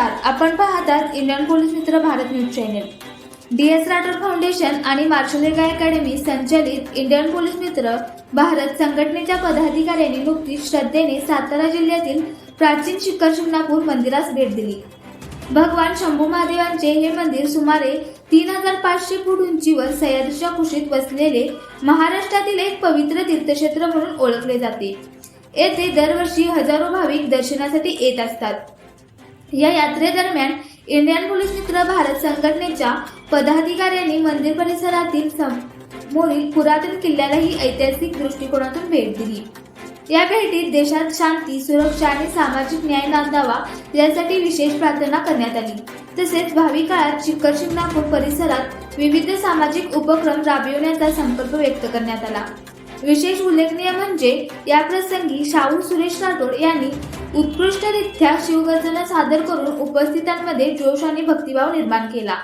आपण पाहतात Indian police मित्र Bharat news channel. D S Rathod foundation आणि मार्शल गाय अकॅडमी संचलित इंडियन पोलीस मित्र भारत संघटनेच्या पदाधिकाऱ्यांनी नुकतीच श्रद्धेने सातारा जिल्ह्यातील प्राचीन शिखर शिंगणापूर मंदिरास भेट दिली. भगवान शंभू महादेवांचे हे मंदिर सुमारे तीन हजार पाचशे फूट उंचीवर सह्याद्रीच्या कुशीत वसलेले महाराष्ट्रातील एक पवित्र तीर्थक्षेत्र म्हणून ओळखले जाते. येथे दरवर्षी हजारो भाविक दर्शनासाठी येत असतात. या यात्रेदरम्यान इंडियन पोलीस मित्र भारत संघटनेच्या पदाधिकाऱ्यांनी मंदिर परिसरातील समोरील पुरातन किल्ल्यालाही ऐतिहासिक दृष्टिकोनातून भेट दिली. या भेटीत देशात शांती सुरक्षा आणि सामाजिक न्याय नांदावा यासाठी विशेष प्रार्थना करण्यात आली. तसेच भावी काळात शिखर शिंगणापूर परिसरात विविध सामाजिक उपक्रम राबविण्याचा संकल्प व्यक्त करण्यात आला. विशेष उल्लेखनीय म्हणजे या प्रसंगी शाहू सुरेश राठोड यांनी उत्कृष्टरित्या शिवगर्जना सादर करून उपस्थितांमध्ये जोश आणि भक्तिभाव निर्माण केला.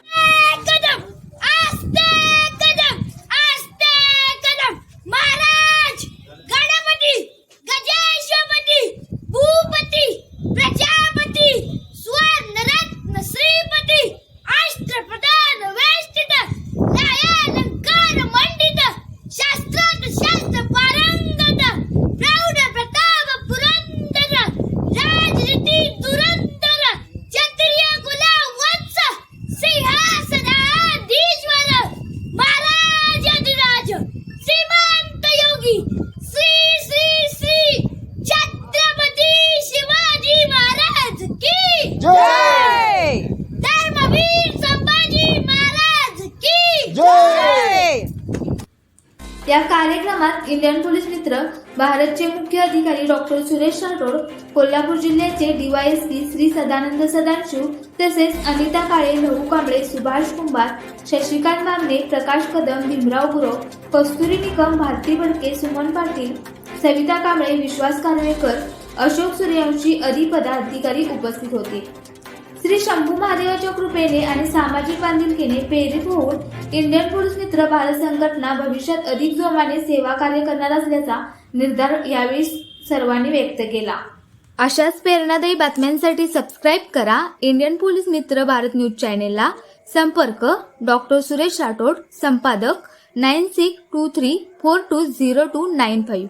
या कार्यक्रमात इंडियन पोलीस मित्र भारतचे मुख्य अधिकारी डॉक्टर सुरेश राठोड कोल्हापूर जिल्ह्याचे डीवायएसपी श्री सदानंद सदाशिव तसेच अनिता काळे लहू कांबळे सुभाष कुंभार शशिकांत बामणे प्रकाश कदम भीमराव गुरव कस्तुरी निकम भारती बडके सुमन पाटील सविता कांबळे विश्वास कानवेकर अशोक सूर्यवंशी अधिपदा अधिकारी उपस्थित होते. श्री शंभू महादेवाच्या कृपेने आणि सामाजिक बांधिलकीने प्रेरित होऊन इंडियन पुरुष मित्र भारत संघटना भविष्यात अधिक जोमाने सेवा कार्य करणार असल्याचा निर्धार यावेळी सर्वांनी व्यक्त केला. अशाच प्रेरणादायी बातम्यांसाठी सबस्क्राईब करा. इंडियन पोलीस मित्र भारत न्यूज चॅनेलला संपर्क. डॉक्टर सुरेश राठोड संपादक nine six two three four two zero two nine five.